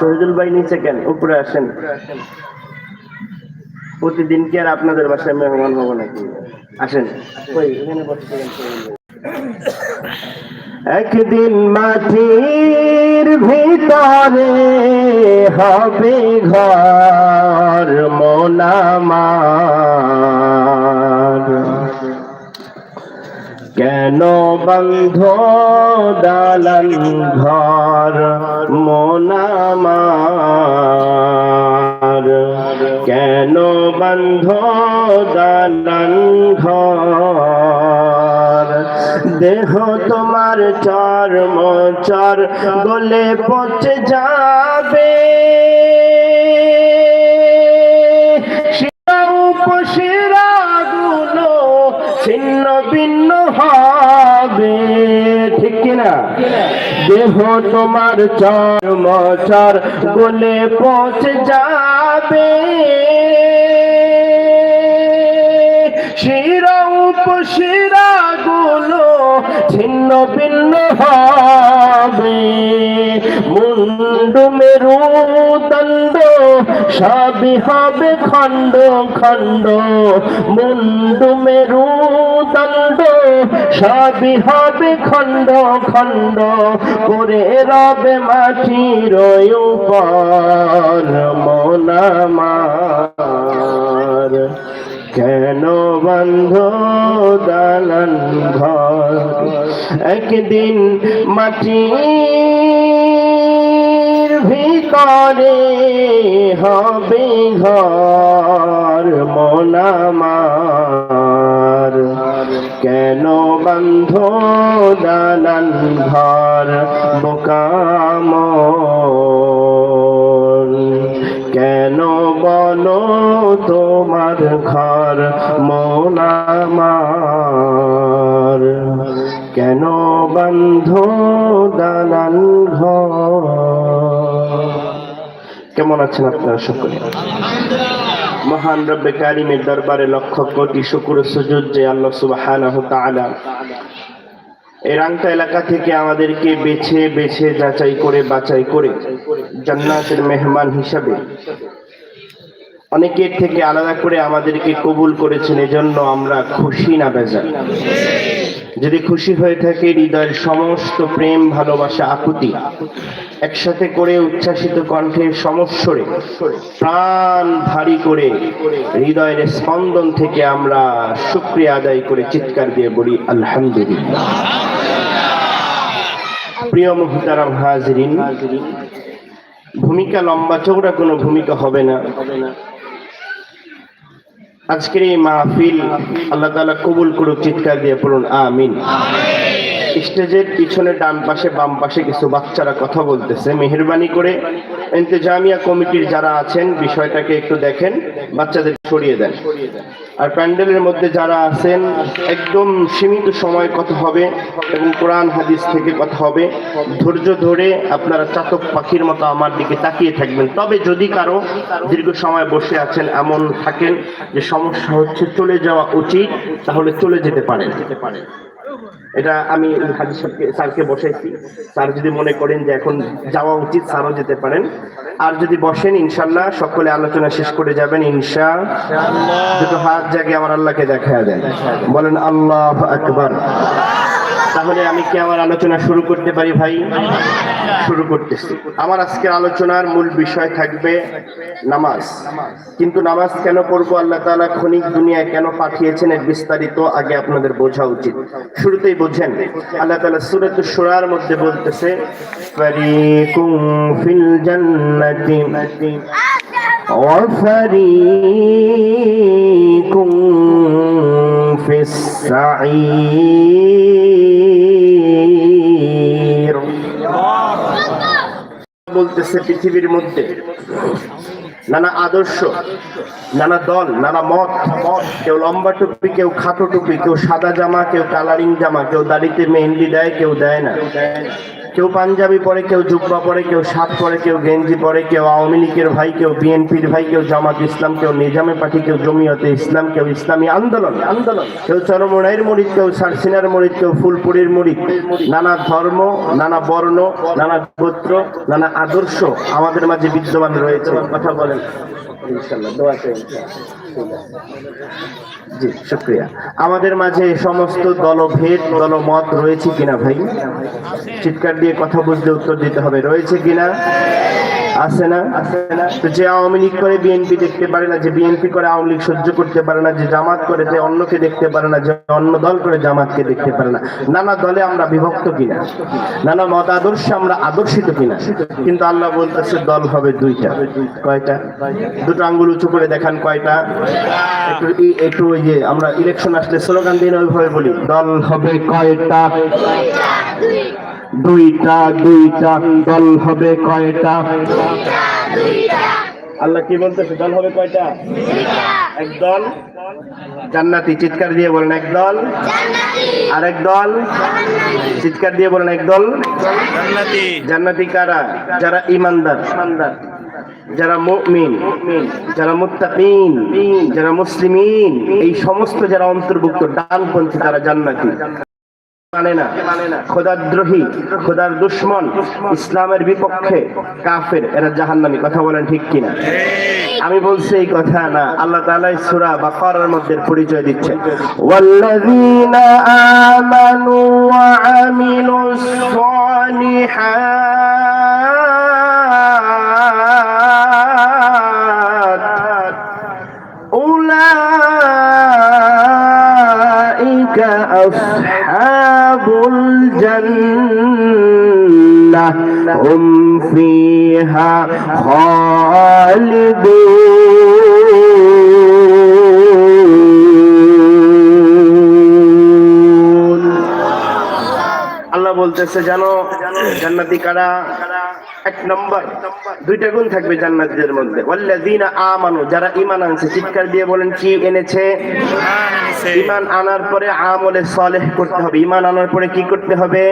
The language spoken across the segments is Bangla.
শহীদুল ভাই নিচে কেন? উপরে আসেন। প্রতিদিন কি আর আপনাদের বাসায় মেহমান হব নাকি? আসেন। একদিন মাটির ভিতরে হবে ঘর মোনামার কেন বন্ধ দালান ঘর? মোনামার কেন বন্ধ দালান ঘর? দেহ তোমার চর্ম চর, গলে পচে যাবে হবে, ঠিক কিনা? দেহ তোমার চর্ম চর গলে পচে যাবে। শিরা উপশিরা গুলো ছিন্ন ভিন্ন হবে। মুন্ডু মেরু দণ্ড, সবই হবে খণ্ড খণ্ড। মুন্ডু মেরু সবই হবে খণ্ড খণ্ড, করে রবে মাটির উপর মনামার কেন বন্ধ দালান ঘর? একদিন মাটির ভিতরে হবে ঘর মনামার কেন বন্ধ দালান ঘর? বোকাম কেন বলো তোমার ঘর? মোনামার কেন বন্ধ দালান ঘর? কেমন আছেন আপনারা সকলে? মহান রব্বে কারিমের দরবারে লক্ষ কোটি শুকুর সুজুদ যে আল্লাহ তাআলা এই রাংটা এলাকা থেকে আমাদেরকে বেছে বেছে, যাচাই করে, বাছাই করে জান্নাতের মেহমান হিসাবে অনেকের থেকে আলাদা করে আমাদেরকে কবুল করেছেন, এজন্য আমরা খুশি না বেজার। যদি খুশি হয়ে থাকে, হৃদয়ের সমস্ত প্রেম, ভালোবাসা, আকুতি একসাথে করে উচ্ছ্বাসিত কণ্ঠে সমস্বরে প্রাণ ভারী করে হৃদয়ের স্পন্দন থেকে আমরা শুক্রিয়া আদায় করে চিৎকার দিয়ে বলি, আলহামদুলিল্লাহ। প্রিয় মুহতারাম হাজরিন, ভূমিকা লম্বা চৌড়া কোনো ভূমিকা হবে না। আজকের এই মাহফিল আল্লাহ তালা কবুল করুক চিৎকার দিয়ে পড়ুন আমিন। স্টেজের পিছনে ডান পাশে বাম পাশে কিছু বাচ্চারা কথা বলতেছে। মেহরবানি করে ইন্তেজামিয়া কমিটির যারা আছেন, বিষয়টাকে একটু দেখেন, বাচ্চাদের সরিয়ে দেন। আর প্যান্ডেলের মধ্যে যারা আছেন, একদম সীমিত সময় কথা হবে এবং কোরআন হাদিস থেকে কথা হবে। ধৈর্য ধরে আপনারা চাতক পাখির মতো আমার দিকে তাকিয়ে থাকবেন। তবে যদি কারও দীর্ঘ সময় বসে আছেন, এমন থাকেন যে সমস্যা হচ্ছে চলে যাওয়া উচিত, তাহলে চলে যেতে পারেন। যেতে পারেন এটা আমি হাজির সাহেবকে স্যারকে বসাইছি। স্যার যদি মনে করেন যে এখন যাওয়া উচিত, স্যারও যেতে পারেন। আর যদি বসেন, ইনশাল্লাহ সকলে আলোচনা শেষ করে যাবেন, ইনশা দুটো হাত জাগে আমার আল্লাহকে দেখা দেন। বলেন, আল্লাহ আকবার। তাহলে আমি কি আমার আলোচনা শুরু করতে পারি ভাই শুরু করতেছি আমার আজকের আলোচনার মূল বিষয় থাকবে নামাজ কিন্তু নামাজ কেন পড়বো আল্লাহ তাআলা ক্ষণিক দুনিয়ায় কেন পাঠিয়েছেন এর বিস্তারিত আগে আপনাদের বোঝা উচিত শুরুতেই বোঝেন আল্লাহ তাআলা সূরাত শুরার মধ্যে বলতেছে ফারিকুম ফিল জান্নাতি وفريق في السعير বলতেছে পৃথিবীর মধ্যে। নানা আদর্শ, নানা দল, নানা মত, কেউ লম্বা টুপি, কেউ খাটো টুপি, কেউ সাদা জামা, কেউ কালারিং জামা, কেউ দাড়িতে মেহেন্দি দেয়, কেউ দেয় না। কেউ পাঞ্জাবি পরে, কেউ জুব্বা পরে, কেউ শার্ট পরে, কেউ গেঞ্জি পরে, কেউ আওয়ামী লীগের ভাই, কেউ বিএনপির ভাই, কেউ জামাত ইসলাম, কেউ নিজামে পার্টি, কেউ জমিয়তে ইসলাম, কেউ ইসলামী আন্দোলন আন্দোলন। কেউ চরমোনাইয়ের মরিদ কেউ সারসিনার মরিদ কেউ ফুলপুরির মরিদ নানা ধর্ম, নানা বর্ণ, নানা গোত্র, নানা আদর্শ আমাদের মাঝে বিদ্যমান রয়েছে। কথা বলেন। জি, শুক্রিয়া। আমাদের মাঝে সমস্ত দলভেদ, দলমত রয়েছে কিনা ভাই? চিৎকার দিয়ে কথা বুঝতে উত্তর দিতে হবে। রয়েছে কিনা? আছে না? তো যে আওয়ামী লীগ করে বিএনপি দেখতে পারে না, যে বিএনপি করে আওয়ামী লীগ সহ্য করতে পারে না, যে জামাত করে যে অন্যকে দেখতে পারে না, যে অন্য দল করে জামাতকে দেখতে পারে না, নানা দলে আমরা বিভক্ত কিনা? নানা মত আদর্শে আমরা আদর্শিত কিনা? কিন্তু আল্লাহ বলতেছে দল হবে দুইটা। কয়টা? দুটো আঙ্গুল উঁচু করে দেখান কয়টা? একটু একটু ওই যে আমরা ইলেকশন আসলে স্লোগান দিন ওইভাবে বলি, দল হবে কয়টা? দুইটা দুইটা দল হবে কয়টা? আল্লাহ কি বলতেছে দল হবে কয়টা? এক দল। জান্নাতি চিৎকার দিয়ে বলেন এক দল। আর এক দল। চিৎকার দিয়ে বলেন এক দল। জান্নাতি। জান্নাতি কারা? যারা ইমানদার ইমানদার। যারা মুমিন। যারা মুত্তাকিন। যারা মুসলিমিন। এই সমস্ত যারা অন্তর্ভুক্ত ডানপন্থী তারা জান্নাতি। মানে ইসলামের বিপক্ষে কাফের, এরা জাহান্নামি। কথা বলেন ঠিক কিনা? আমি বলছি এই কথা না, আল্লাহ সুরা বা করার মধ্যে পরিচয় দিচ্ছে। ওয়াল্লাযীনা الجنة هم فيها خالدون আল্লাহ বলতেছে জানো জান্নাতি কারা এক নম্বর দুইটা গুণ থাকবে জান্নাতীদের মধ্যে। ওয়াল্লাযীনা আমানু যারা ঈমান আনছে চিৎকার দিয়ে বলেন কি এনেছে? ঈমান আনার পরে আমলে সালেহ করতে হবে। ঈমান আনার পরে কি করতে হবে?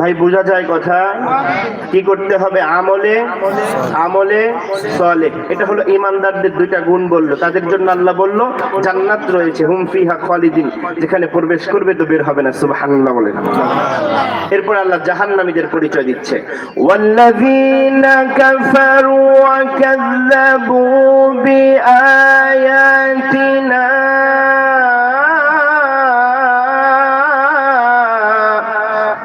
ভাই বোঝা যায় কথা? কি করতে হবে? আমলে আমলে সালেহ। এটা হলো ঈমানদারদের দুইটা গুণ বলল। তাদের জন্য আল্লাহ বলল জান্নাত রয়েছে হুম ফিহা খালিদিন। যেখানে প্রবেশ করবে তো বের হবে না। সুবহানাল্লাহ বলেন এরপর আল্লাহ জাহান্নামীদের পরিচয় দিচ্ছে। ওয়াল্লাযীনা الذين كفروا وكذبوا بآياتنا.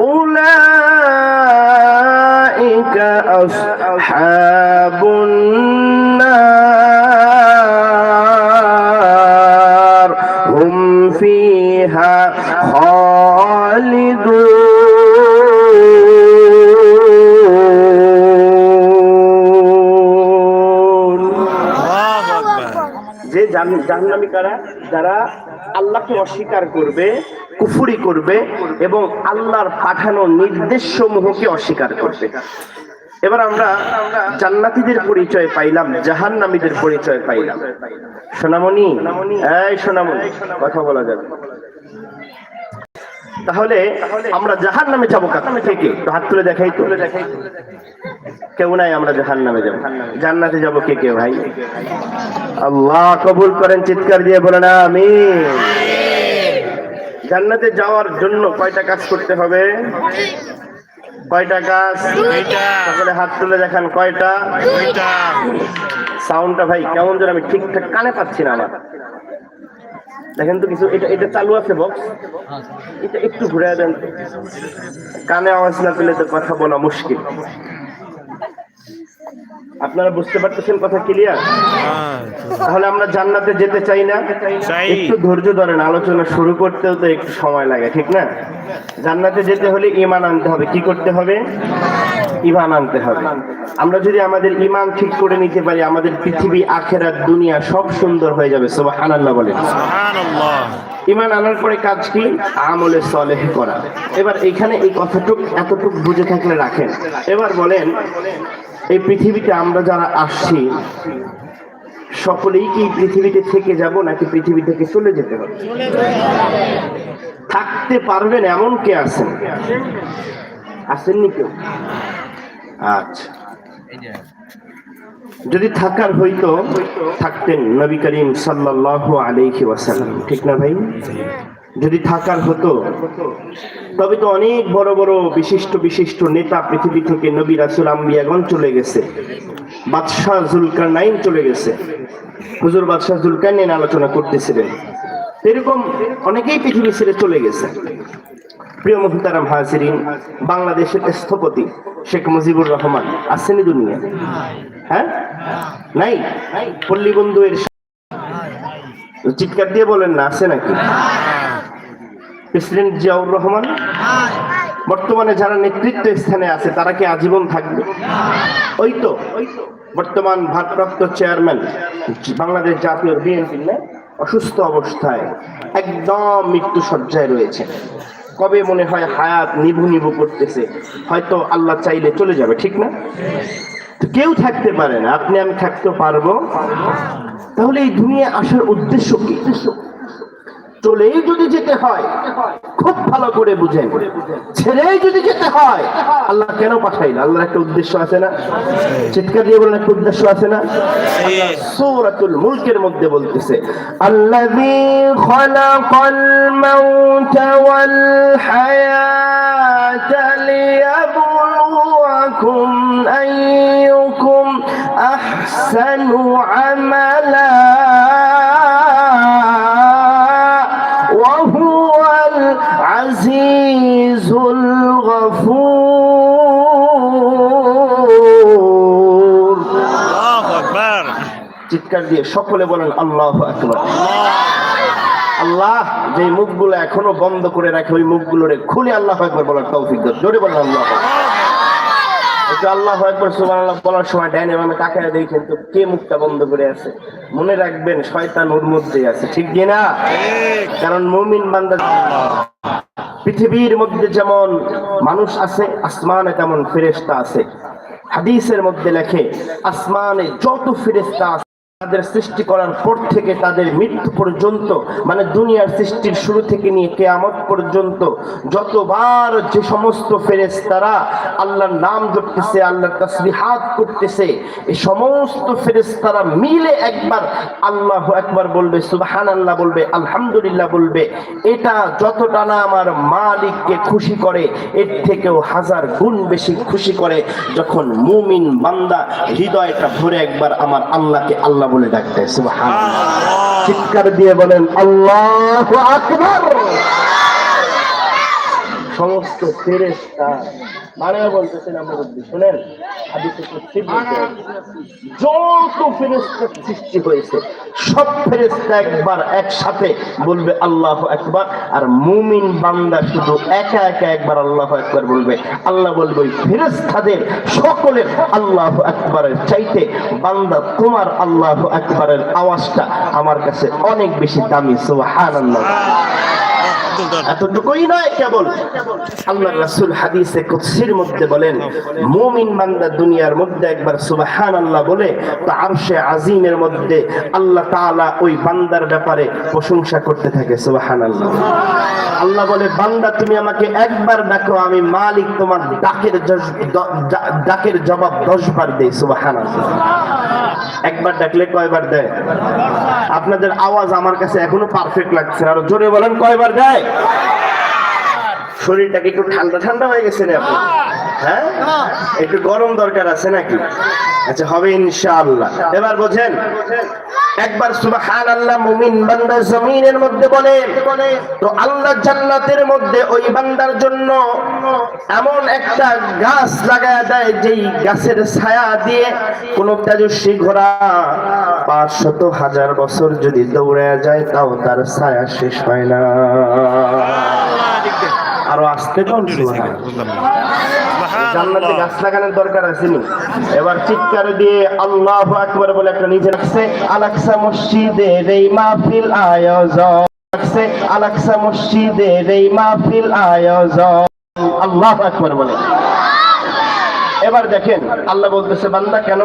أولئك أصحاب النار. জাহান্নামী কারা? যারা আল্লাহকে অস্বীকার করবে, কুফুরি করবে এবং আল্লাহর পাঠানো নির্দেশ সমূহকে অস্বীকার করবে। এবার আমরা জান্নাতীদের পরিচয় পাইলাম, জাহান্নামীদের পরিচয় পাইলাম। সোনামণি, এই সোনামণি, কথা বলা যাবে। তাহলে আমরা জাহান নামে যাব থেকে? হাত তুলে দেখাই তুলে দেখাই কেউ নাই আমরা জাহান নামে যাব। জান্নাতে যাব কে কে ভাই? আল্লাহ কবুল করেন চিৎকার দিয়ে বলে না আমি জান্নাতে যাওয়ার জন্য কয়টা কাজ করতে হবে? কয়টা কাজ? দুইটা। সকলে হাত তুলে দেখান কয়টা? সাউন্ডটা ভাই কেমন যেন আমি ঠিকঠাক কানে পাচ্ছি না আমার। দেখেন তো কিছু এটা এটা চালু আছে বক্স এটা একটু ঘুরে দেন। কানে আওয়াজ না পেলে তো কথা বলা মুশকিল। আপনারা বুঝতে পারতেছেন কথা ক্লিয়ার। তাহলে আমরা জান্নাতে যেতে চাই না। একটু ধৈর্য ধরেন আলোচনা শুরু করতেও তো একটু সময় লাগে ঠিক না? জান্নাতে যেতে হলে ইমান আনতে হবে কি করতে হবে? ইমান আনতে হবে। আমরা যদি আমাদের ইমান ঠিক করে নিতে পারি আমাদের পৃথিবী আখেরাত দুনিয়া সব সুন্দর হয়ে যাবে সুবহানাল্লাহ বলেন। সুবহানাল্লাহ। ইমান আনার পরে কাজ কি? আমলে সলেহ করা। এবার এখানে এই কথাটুক এতটুক বুঝে থাকলে রাখেন। এবার বলেন এই পৃথিবীতে আমরা যারা আসছি, সকলেই কি পৃথিবীতে থেকে যাব নাকি পৃথিবী থেকে চলে যেতে হবে? থাকতে পারবেন এমন কে আছেন? আসেননি কেউ? আচ্ছা। যদি থাকার হইতো, থাকতেন নবী করিম সাল্লাল্লাহু আলাইহি ওয়াসাল্লাম, ঠিক না ভাই? যদি থাকার হতো, তবে তো অনেক বড় বড় বিশিষ্ট বিশিষ্ট নেতা পৃথিবী থেকে নবী রাসূল আম্বিয়াগণ চলে গেছে। বাদশাহ জুলকারনাইন চলে গেছে। হুজুর বাদশাহ জুলকারনাইন আলোচনা করতেছিলেন। এরকম অনেকেই পৃথিবী ছেড়ে চলে গেছে। প্রিয় মুহতারাম হাজিরিন, বাংলাদেশের স্থপতি শেখ মুজিবুর রহমান আসেনি দুনিয়া হ্যাঁ? নাই? পল্লী বন্ধু এর চিৎকার দিয়ে বলেন না, আছে নাকি? প্রেসিডেন্ট জিয়াউর রহমান? বর্তমানে যারা নেতৃত্ব স্থানে আছে, তারা কি আজীবন থাকবে? ওই তো বর্তমান ভারপ্রাপ্ত চেয়ারম্যান, বাংলাদেশ জাতীয় বিএনপি অসুস্থ অবস্থায় একদম মৃত্যু সজ্জায় রয়েছে। কবে মনে হয় হায়াত নিভু নিভু করতেছে? হয়তো আল্লাহ চাইলে চলে যাবে, ঠিক না? কেউ থাকতে পারে না। আপনি আমি থাকতে পারব। তাহলে এই দুনিয়া আসার উদ্দেশ্য কি? চলেই যদি যেতে হয়, খুব ভালো করে বুঝেন। ছেড়েই যদি যেতে হয়, আল্লাহ কেন পাঠাইল? আল্লাহর একটা উদ্দেশ্য আছে না? চিৎকার দিয়ে বলেন, একটা উদ্দেশ্য আছে না? সূরাতুল মুলকের মধ্যে বলতেছে, আল্লাযী খালাকাল আমালা চিৎকার দিয়ে সকলে বলেন আল্লাহ আকবার। আল্লাহ যে মুখগুলো এখনও বন্ধ করে রাখে ওই মুখগুলোরে খুলে আল্লাহ একবার বলার তৌফিক জোরে বলেন আল্লাহ একটু আল্লাহ একবার সুবহানাল্লাহ বলার সময় ডাইনে বামে তাকায় কে মুখটা বন্ধ করে আছে? মনে রাখবেন শয়তান ওর মধ্যেই আছে ঠিক কি না? কারণ মুমিন বান্দা পৃথিবীর মধ্যে যেমন মানুষ আছে আসমানে তেমন ফেরেশতা আছে। হাদিসের মধ্যে লেখে আসমানে যত ফেরেশতা আছে তাদের সৃষ্টি করার পর থেকে তাদের মৃত্যু পর্যন্ত মানে দুনিয়ার সৃষ্টির শুরু থেকে নিয়ে কেয়ামত পর্যন্ত, যতবার যে সমস্ত ফেরেশতারা আল্লাহর নাম জপতেছে আল্লাহর তাসবিহাত করতেছে, এই সমস্ত ফেরেশতারা মিলে একবার আল্লাহ একবার বলবে, সুবহানাল্লাহ বলবে, আলহামদুলিল্লাহ বলবে, এটা যতটা না আমার মালিককে খুশি করে, এর থেকেও হাজার গুণ বেশি খুশি করে, যখন মুমিন বান্দা হৃদয়টা ভরে একবার আমার আল্লাহকে আল্লাহ বলে ডাকতে সুবহানাল্লাহ। চিৎকার দিয়ে বলেন আল্লাহ আকবার! সমস্ত ফেরেশতা মানে বলতেছেন আমরা বুদ্ধি শুনেন যত ফেরেশতা সৃষ্টি হয়েছে, সব ফেরেশতা একবার একসাথে বলবে আল্লাহু আকবার, আর মুমিন বান্দা শুধু একা একা একবার আল্লাহু আকবার বলবে। আল্লাহ বলবে, ওই ফেরেশতাদের সকলের আল্লাহ একবারের চাইতে বান্দা তোমার আল্লাহ একবারের আওয়াজটা আমার কাছে অনেক বেশি দামি, সুবহানাল্লাহ। এতটুকুই নয়, কেবল আল্লাহ হাদিসে মধ্যে বলেন, মুমিন দুনিয়ার মধ্যে একবার বলে, তো আরশে আজিমের মধ্যে আল্লাহ ওই বান্দার ব্যাপারে প্রশংসা করতে থাকে, সুবহানাল্লাহ। আল্লাহ বলে, বান্দা, তুমি আমাকে একবার ডাকো, আমি মালিক তোমার ডাকের ডাকের জবাব দশ বার দেই, সুবহানাল্লাহ। একবার ডাকলে কয়বার দেয়? আপনাদের আওয়াজ আমার কাছে এখনও পারফেক্ট লাগছে আর জোরে বলেন, কয়বার দেয়? শরীরটাকে একটু ঠান্ডা ঠান্ডা হয়ে গেছে না হ্যাঁ? একটু গরম দরকার আছে নাকি? আচ্ছা হবে ইনশাআল্লাহ। এবার বোঝেন একবার সুবহানাল্লাহ মুমিন বান্দা জমিনের মধ্যে বলে তো আল্লাহ জান্নাতের মধ্যে ওই বান্দার জন্য এমন একটা গাছ লাগায় দেয় যেই গাছের ছায়া দিয়ে কোন তেজস্বী ঘোড়া পাঁচ শত হাজার বছর যদি দৌড়ে যায় তাও তার ছায়া শেষ হয় না। আরও আসতে কোন জান্নাতে গাছ লাগানোর দরকার এবার চিৎকার দিয়ে আল্লাহ আকবর বলে একটা নিজে রাখছে মসজিদের এই মাহফিল আয়োজন। রাখছে মসজিদের এই মাহফিল আয়োজন। আল্লাহ আকবর বলে। এবার দেখেন, আল্লাহ বলতেছে, বান্দা কেন